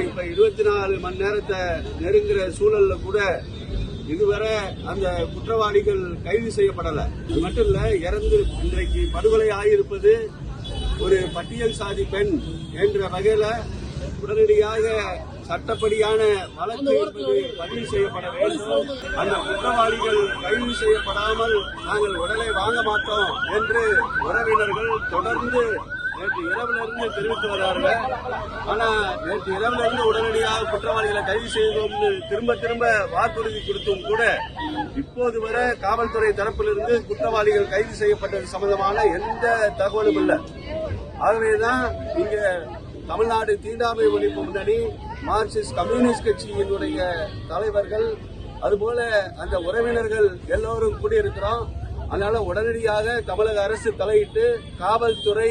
இப்ப இருபத்தி நாலு மணி நேரத்தை நெருங்குற சூழல்ல கூட இதுவரை அந்த குற்றவாளிகள் கைது செய்யப்படல. அது மட்டும் இல்ல இறந்து இன்றைக்கு படுகொலை ஆகியிருப்பது ஒரு பட்டியல் சாதி பெண் என்ற வகையில உடனடியாக சட்டப்படியான வழக்கு என்பது பதிவு செய்யப்பட வேண்டும். அந்த குற்றவாளிகள் கைது செய்யப்படாமல் நாங்கள் உடலை வாங்க மாட்டோம் என்று உறவினர்கள் தொடர்ந்து நேற்று இரவுல இருந்து தெரிவித்து வருவார்கள் ஆனா நேற்று இரவுல இருந்து உடனடியாக குற்றவாளிகளை கைது செய்தோம்னு திரும்ப திரும்ப வாக்குறுதி கொடுத்தும் கூட இப்போது வரை காவல்துறை தரப்பிலிருந்து குற்றவாளிகள் கைது செய்யப்பட்டது சம்பந்தமான எந்த தகவலும் இல்லை. ஆகவேதான் இங்க தமிழ்நாடு தீண்டாமை ஒழிப்பு முன்னணி மார்க்சிஸ்ட் கம்யூனிஸ்ட் கட்சியினுடைய தலைவர்கள் அதுபோல அந்த உறவினர்கள் எல்லோரும் கூடியிருக்கிறோம். அதனால உடனடியாக தமிழக அரசு தலையிட்டு காவல்துறை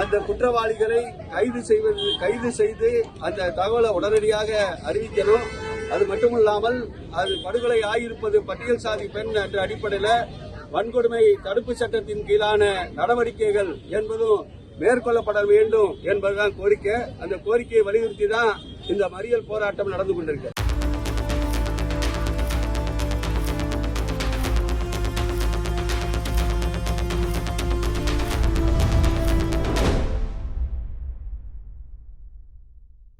அந்த குற்றவாளிகளை கைது செய்வது கைது செய்து அந்த தகவலை உடனடியாக அறிவிக்கணும். அது மட்டுமில்லாமல் அது படுகொலை ஆகியிருப்பது பட்டியல் சாதி பெண் என்ற அடிப்படையில் வன்கொடுமை தடுப்பு சட்டத்தின் கீழான நடவடிக்கைகள் என்பதும் மேற்கொள்ளப்பட வேண்டும் என்பதுதான் கோரிக்கை. அந்த கோரிக்கையை வலியுறுத்தி தான் இந்த மறியல் போராட்டம் நடந்து கொண்டிருக்கு.